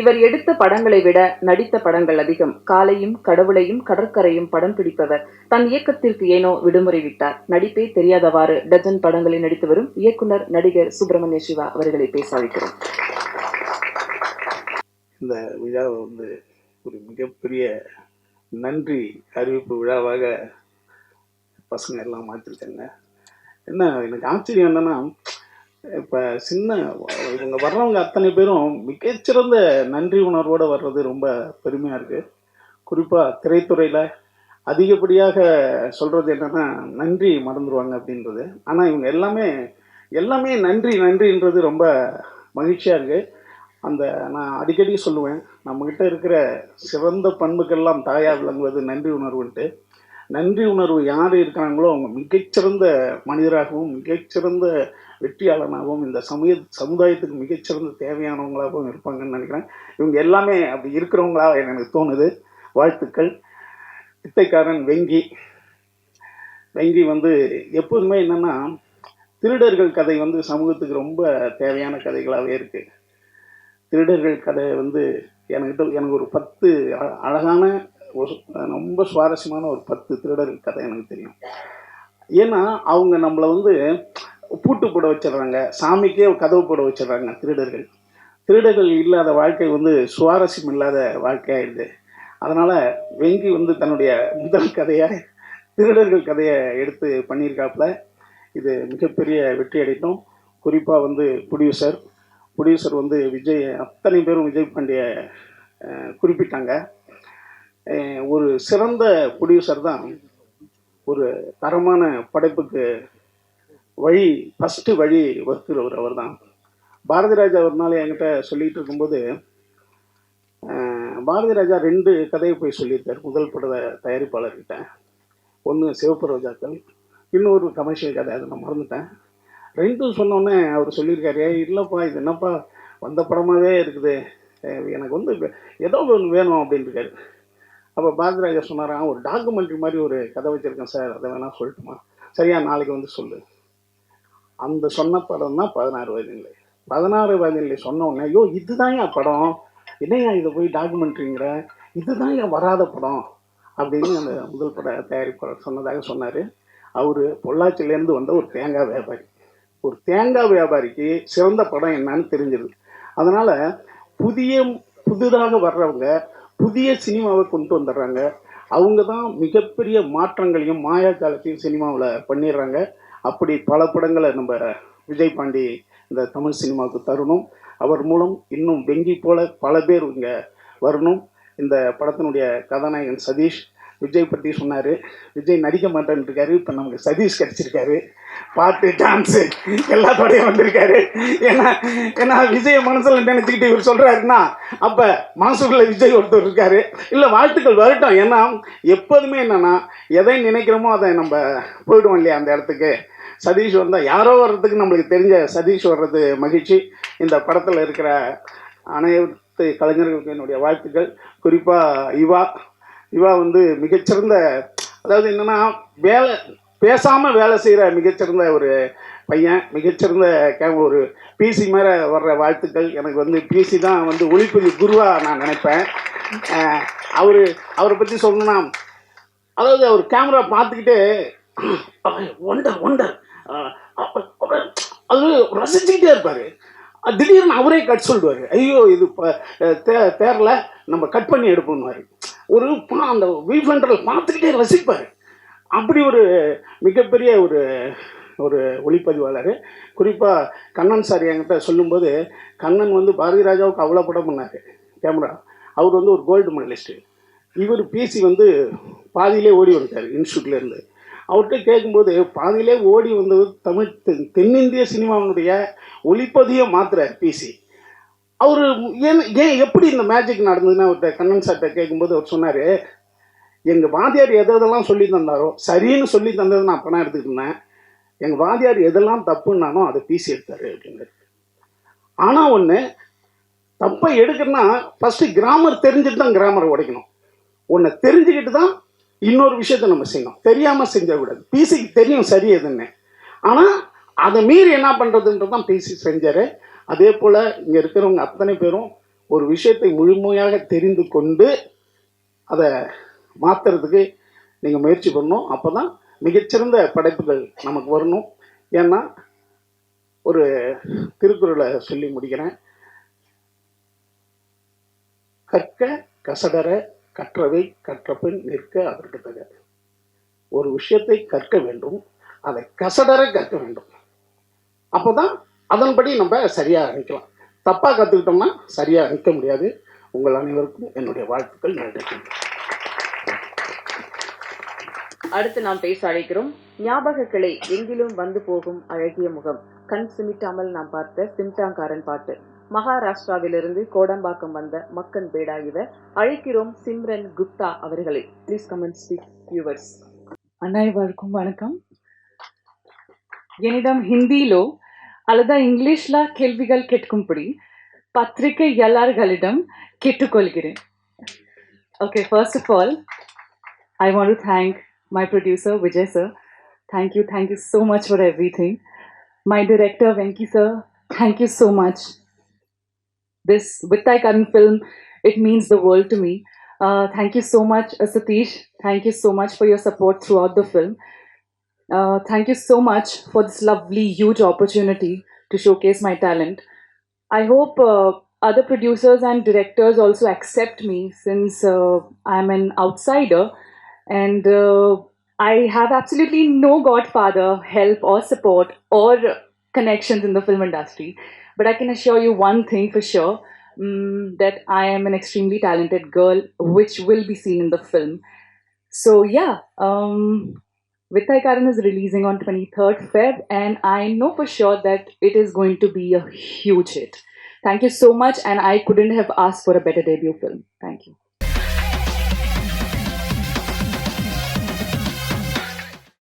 இவர் எடுத்த படங்களை விட நடித்த படங்கள் அதிகம். காலையும் கடவுளையும் கடற்கரையும் படம் பிடிப்பவர். தன் இயக்கத்திற்கு ஏனோ விடுமுறை விட்டார். நடிப்பே தெரியாதவாறு டஜன் படங்களில் நடித்து வரும் இயக்குனர் நடிகர் சுப்பிரமணிய சிவா அவர்களை பேச அழைக்கிறோம். இந்த விழாவை வந்து ஒரு மிகப்பெரிய நன்றி அறிவிப்பு விழாவாக பசங்க எல்லாம் மாற்றிருக்காங்க. என்ன எனக்கு ஆச்சரியம் என்னன்னா இப்போ சின்ன இவங்க வர்றவங்க அத்தனை பேரும் மிகச்சிறந்த நன்றி உணர்வோடு வர்றது ரொம்ப பெருமையாக இருக்குது குறிப்பாக திரைத்துறையில் அதிகப்படியாக சொல்கிறது என்னென்னா நன்றி மறந்துடுவாங்க அப்படின்றது. ஆனால் இவங்க எல்லாமே எல்லாமே நன்றி நன்றின்றது ரொம்ப மகிழ்ச்சியாக இருக்குது அந்த நான் அடிக்கடி சொல்லுவேன் நம்மக்கிட்ட இருக்கிற சிறந்த பண்புக்கெல்லாம் தாயாக விளங்குவது நன்றி உணர்வுன்ட்டு. நன்றி உணர்வு யார் இருக்கிறாங்களோ அவங்க மிகச்சிறந்த மனிதராகவும் மிகச்சிறந்த வெற்றியாளனாகவும் இந்த சமய சமுதாயத்துக்கு மிகச்சிறந்த தேவையானவங்களாகவும் இருப்பாங்கன்னு நினைக்கிறேன். இவங்க எல்லாமே அப்படி இருக்கிறவங்களா எனக்கு தோணுது. வாழ்த்துக்கள். பித்தைக்காரன் வெங்கி. வெங்கி வந்து எப்போதுமே என்னென்னா திருடர்கள் கதை வந்து சமூகத்துக்கு ரொம்ப தேவையான கதைகளாகவே இருக்குது திருடர்கள் கதை வந்து எனக்கிட்ட எனக்கு ஒரு பத்து அ- அழகான ஒரு ரொம்ப சுவாரஸ்யமான ஒரு பத்து திருடர்கள் கதை எனக்கு தெரியும். ஏன்னா அவங்க நம்மளை வந்து பூட்டு போட வச்சிடுறாங்க. சாமிக்கே கதவு போட வச்சிடுறாங்க திருடர்கள். திருடர்கள் இல்லாத வாழ்க்கை வந்து சுவாரஸ்யம் இல்லாத வாழ்க்கையாயிடுது அதனால் வெங்கி வந்து தன்னுடைய முதல் கதையை திருடர்கள் கதையை எடுத்து பண்ணியிருக்காப்புல. இது மிகப்பெரிய வெற்றி அடைத்தோம். குறிப்பாக வந்து ப்ரொடியூசர் ப்ரொடியூசர் வந்து விஜய் அத்தனை பேரும் விஜய் பாண்டிய குறிப்பிட்டாங்க. ஒரு சிறந்த ப்ரொடியூசர் தான் ஒரு தரமான படைப்புக்கு வழி ஃபஸ்ட்டு வழி வகுக்கிறவர் அவர் தான் பாரதி ராஜா ஒரு நாள் என்கிட்ட சொல்லிகிட்டு இருக்கும்போது பாரதி ராஜா ரெண்டு கதையை போய் சொல்லியிருக்கார் முதல் பட தயாரிப்பாளர்கிட்ட. ஒன்று சிவப்பு ரோஜாக்கள் இன்னொரு கமர்ஷியல் கதை அதை நான் மறந்துட்டேன். ரெண்டும் சொன்னோன்னே அவர் சொல்லியிருக்காரு ஏ இல்லைப்பா இது என்னப்பா வந்த படமாகவே இருக்குது. எனக்கு வந்து ஏதோ ஒன்று வேணும் அப்படின்னு இருக்காரு அப்போ பாரதிராஜா சொன்னாராம் ஒரு டாக்குமெண்ட்ரி மாதிரி ஒரு கதை வச்சுருக்கேன் சார். அதை வேணால் சொல்லட்டுமா? சரியா நாளைக்கு வந்து சொல்லு. அந்த சொன்ன படம் தான் பதினாறு வயதில்லை பதினாறு வயதில்லை சொன்ன உடனே ஐயோ இதுதான் என் படம். என்னையா இதை போய் டாக்குமெண்ட்ரிங்கிற இதுதான் என் வராத படம். அப்படின்னு அந்த முதல் பட தயாரிப்பாளர் சொன்னதாக சொன்னார். அவர் பொள்ளாச்சியிலேருந்து வந்த ஒரு தேங்காய் வியாபாரி. ஒரு தேங்காய் வியாபாரிக்கு சிறந்த படம் என்னன்னு தெரிஞ்சிருது அதனால் புதிய புதிதாக வர்றவங்க புதிய சினிமாவை கொண்டு வந்துடுறாங்க. அவங்க தான் மிகப்பெரிய மாற்றங்களையும் மாயா காலத்தையும் சினிமாவில் பண்ணிடுறாங்க. அப்படி பல படங்களை நம்ம விஜய் பாண்டி இந்த தமிழ் சினிமாவுக்கு தரணும். அவர் மூலம் இன்னும் வெங்கி போல பல பேர் இங்கே வரணும். இந்த படத்தினுடைய கதாநாயகன் சதீஷ் விஜய் பற்றி சொன்னார். விஜய் நடிக்க மாட்டேன்னு இருக்காரு இப்போ நமக்கு சதீஷ் கிடச்சிருக்காரு. பாட்டு டான்ஸு எல்லாத்தோடையும் வந்திருக்காரு. ஏன்னா ஏன்னா விஜய் மனசில் நினச்சிக்கிட்டு இவர் சொல்கிறாருன்னா அப்போ மனசுக்குள்ளே விஜய் ஒருத்தர் இருக்காரு. இல்லை வாழ்த்துக்கள் வரட்டும். ஏன்னா எப்போதுமே என்னென்னா எதை நினைக்கிறோமோ அதை நம்ம போயிடுவோம் இல்லையா அந்த இடத்துக்கு. சதீஷ் வந்தால் யாரோ வர்றதுக்கு நம்மளுக்கு தெரிஞ்ச சதீஷ் வர்றது மகிழ்ச்சி. இந்த படத்தில் இருக்கிற அனைத்து கலைஞர்களுக்கு என்னுடைய வாழ்த்துக்கள். குறிப்பாக இவா இவா வந்து மிகச்சிறந்த அதாவது என்னன்னா வேலை பேசாமல் வேலை செய்கிற மிகச்சிறந்த ஒரு பையன் மிகச்சிறந்த கே ஒரு பிசி மேலே வர்ற வாழ்த்துக்கள். எனக்கு வந்து பிசி தான் வந்து ஒளிப்பதிவு குருவாக நான் நினைப்பேன். அவர் அவரை பற்றி சொல்லணும்னா அதாவது அவர் கேமரா பார்த்துக்கிட்டே ஒண்டர் ஒண்டர் அது ரசிச்சுக்கிட்டே இருப்பார். திடீர்னு அவரே கட் சொல்லுவார். ஐயோ இது தேரில் தே நம்ம கட் பண்ணி எடுப்போம்னுவார். ஒரு பா- அந்த வீஃபண்டரில் பார்த்துக்கிட்டே ரசிப்பார். அப்படி ஒரு மிகப்பெரிய ஒரு ஒரு ஒளிப்பதிவாளர். குறிப்பாக கண்ணன் சார் என்கிட்ட சொல்லும்போது கண்ணன் வந்து பாரதி ராஜாவுக்கு அவ்வளோ படம் பண்ணார். கேமரா. அவர் வந்து ஒரு கோல்டு மெடலிஸ்ட்டு இவர் பிசி வந்து பாதியிலே ஓடி வந்துட்டார் இன்ஸ்டியூட்லேருந்து அவர்கிட்ட கேட்கும்போது பாதியிலே ஓடி வந்தது தமிழ் தென் தென்னிந்திய சினிமாவினுடைய ஒளிப்பதியை மாத்துறார் பிசி அவர் ஏன் ஏன் எப்படி இந்த மேஜிக் நடந்ததுன்னு அவர்கிட்ட கண்ணன் சார்கிட்ட கேட்கும்போது அவர் சொன்னார் எங்கள் வாத்தியார் எது எதெல்லாம் சொல்லி தந்தாரோ சரின்னு சொல்லி தந்தது நான் அப்போ எடுத்துக்கிட்டேன் எங்கள் வாத்தியார் எதெல்லாம் தப்புன்னானோ அதை பிசி எடுத்தார் அப்படின்னாரு. ஆனால் ஒன்று தப்பை எடுக்கணும்னா ஃபஸ்ட்டு கிராமர் தெரிஞ்சுட்டு தான் கிராமரை உடைக்கணும். ஒன்றை தெரிஞ்சுக்கிட்டு தான் இன்னொரு விஷயத்தை நம்ம செய்யணும். தெரியாமல் செஞ்சக்கூடாது பிசிக்கு தெரியும் சரி எதுன்னு. ஆனால் அதை மீறி என்ன பண்ணுறதுன்றது தான் பிசி செஞ்சார். அதே போல் இங்கே இருக்கிறவங்க அத்தனை பேரும் ஒரு விஷயத்தை முழுமையாக தெரிந்து கொண்டு அதை மாற்றுறதுக்கு நீங்கள் முயற்சி பண்ணணும். அப்போ தான் மிகச்சிறந்த படைப்புகள் நமக்கு வரணும். ஏன்னா ஒரு திருக்குறளை சொல்லி முடிக்கிறேன். கற்க கசடர கற்றவை கற்றபின் நிற்க அதற்கு தக ஒரு விஷயத்தை கற்க வேண்டும். அதை கசடர கற்க வேண்டும். அப்போதான் அதன்படி நம்ம சரியாக நிற்கலாம் தப்பாக கற்றுக்கிட்டோம்னா சரியாக நிற்க முடியாது. உங்கள் அனைவருக்கும் என்னுடைய வாழ்த்துக்கள் நன்றி அடுத்து நாம் பேச அழைக்கிறோம். ஞாபக கிளை எங்கிலும் வந்து போகும் அழகிய முகம். கண் சிமிட்டாமல் நாம் பார்த்த சிம்டாங்காரன் பாட்டு. மகாராஷ்டிராவிலிருந்து கோடம்பாக்கம் வந்த மக்கன் பேடா இவர் அழைக்கிறோம் சிம்ரன் குப்தா அவர்களை. ப்ளீஸ் கமெண்ட் ஸ்பீக் வியூவர்ஸ் அனைவருக்கும் வணக்கம். என்னிடம் ஹிந்தியிலோ அல்லது இங்கிலீஷ்ல கேள்விகள் கேட்கும்படி பத்திரிகை எல்லார்களிடம் கேட்டுக்கொள்கிறேன் okay first of all I want to thank my producer Vijay sir thank you thank you so much for everything my director Venky sir thank you so much this Vittai Karan film, it means the world to me. Uh, thank you so much, uh, Satish. Thank you so much for your support throughout the film. uh, thank you so much for this lovely, huge opportunity to showcase my talent. I hope uh, other producers and directors also accept me since uh, I'm an outsider and uh, I have absolutely no godfather, help, or support or connections in the film industry. But I can assure you one thing for sure mm, that I am an extremely talented girl, which will be seen in the film. So, yeah, um, Vittai Karan is releasing on 23rd Feb, and I know for sure that it is going to be a huge hit. Thank you so much, and I couldn't have asked for a better debut film. Thank you.